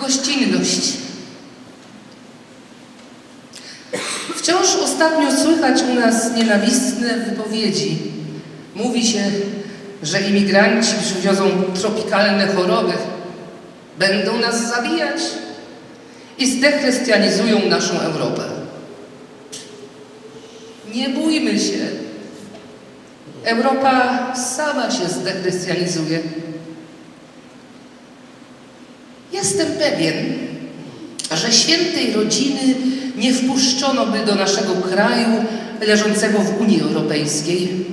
gościnność. Wciąż ostatnio słychać u nas nienawistne wypowiedzi. Mówi się, że imigranci przywiozą tropikalne choroby, będą nas zabijać i zdechrystianizują naszą Europę. Nie bójmy się. Europa sama się zdechrystianizuje. Jestem pewien, że świętej rodziny nie wpuszczono by do naszego kraju leżącego w Unii Europejskiej,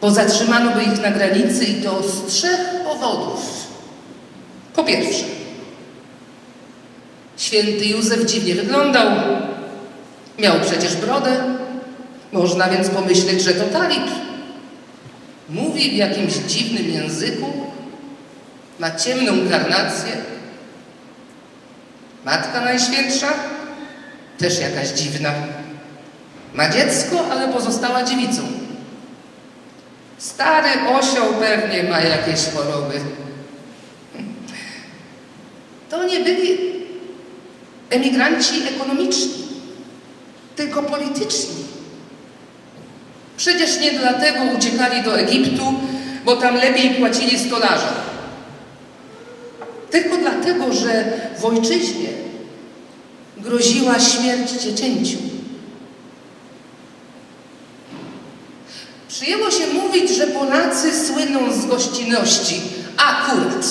bo zatrzymano by ich na granicy i to z trzech powodów. Po pierwsze, święty Józef dziwnie wyglądał, miał przecież brodę, można więc pomyśleć, że to talib. Mówi w jakimś dziwnym języku, ma ciemną karnację. Matka Najświętsza też jakaś dziwna. Ma dziecko, ale pozostała dziewicą. Stary osioł pewnie ma jakieś choroby. To nie byli emigranci ekonomiczni, tylko polityczni. Przecież nie dlatego uciekali do Egiptu, bo tam lepiej płacili stolarzom. Tylko dlatego, że w ojczyźnie groziła śmierć dziecięciu. Przyjęło się mówić, że Polacy słyną z gościnności. Akurat.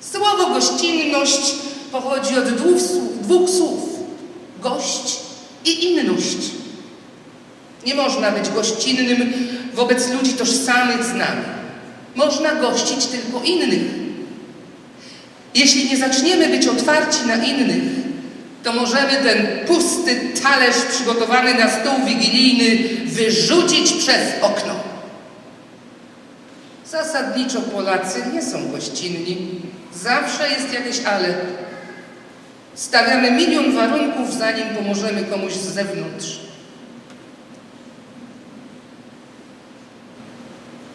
Słowo gościnność pochodzi od dwóch słów, dwóch słów. Gość i inność. Nie można być gościnnym wobec ludzi tożsamych z nami. Można gościć tylko innych. Jeśli nie zaczniemy być otwarci na innych, to możemy ten pusty talerz przygotowany na stół wigilijny wyrzucić przez okno. Zasadniczo Polacy nie są gościnni. Zawsze jest jakieś ale. Stawiamy milion warunków, zanim pomożemy komuś z zewnątrz.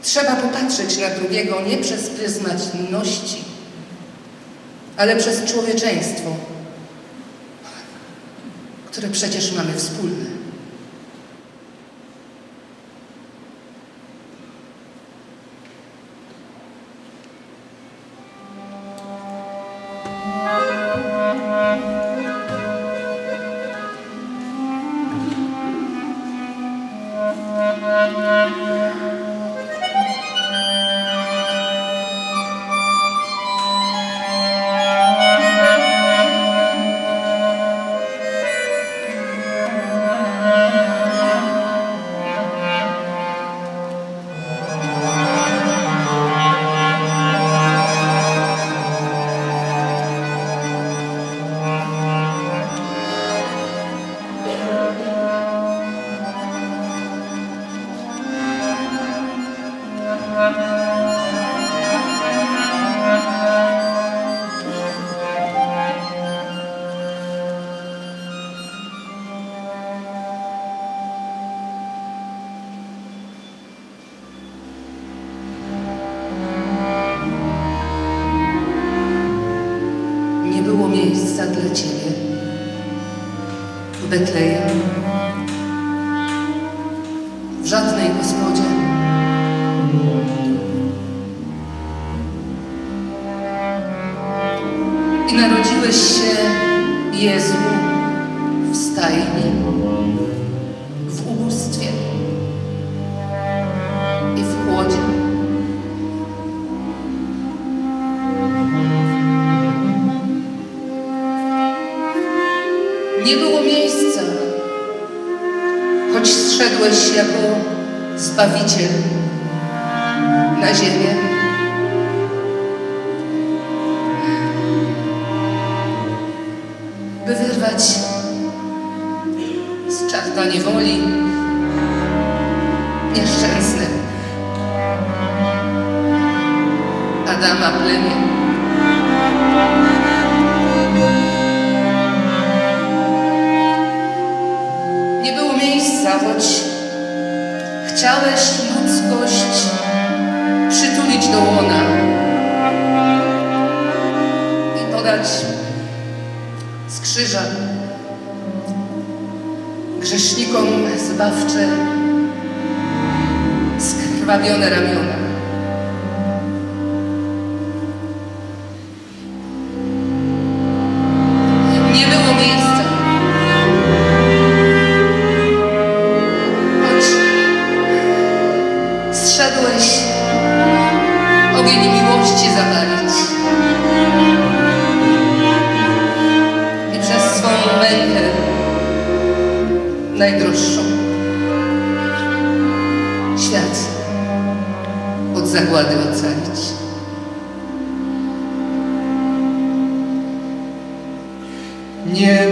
Trzeba popatrzeć na drugiego nie przez pryzmat inności, ale przez człowieczeństwo, które przecież mamy wspólne. Nie Betlejem, w żadnej gospodzie. I narodziłeś się, Jezu, w stajni, w ubóstwie i w chłodzie. Zszedłeś jako Zbawiciel na ziemię. By wyrwać z czarna niewoli nieszczęsne Adama plemię. Nie było miejsca, choć Chciałeś ludzkość przytulić do łona i podać z krzyża grzesznikom zbawcze skrwawione ramiona. cię zawalić. I przez swoją mękę najdroższą świat od zagłady ocalić. Nie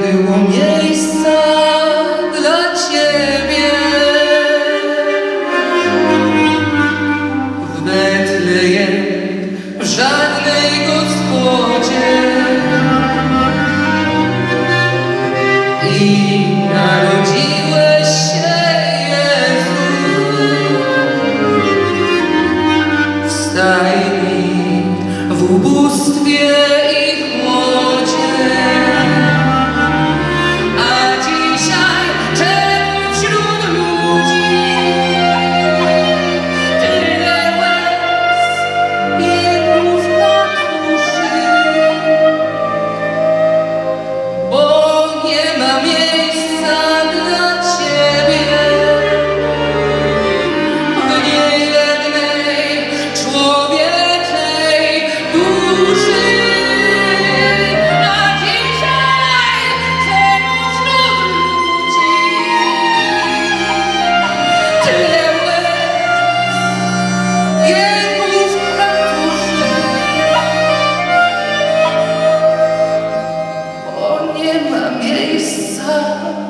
pensar.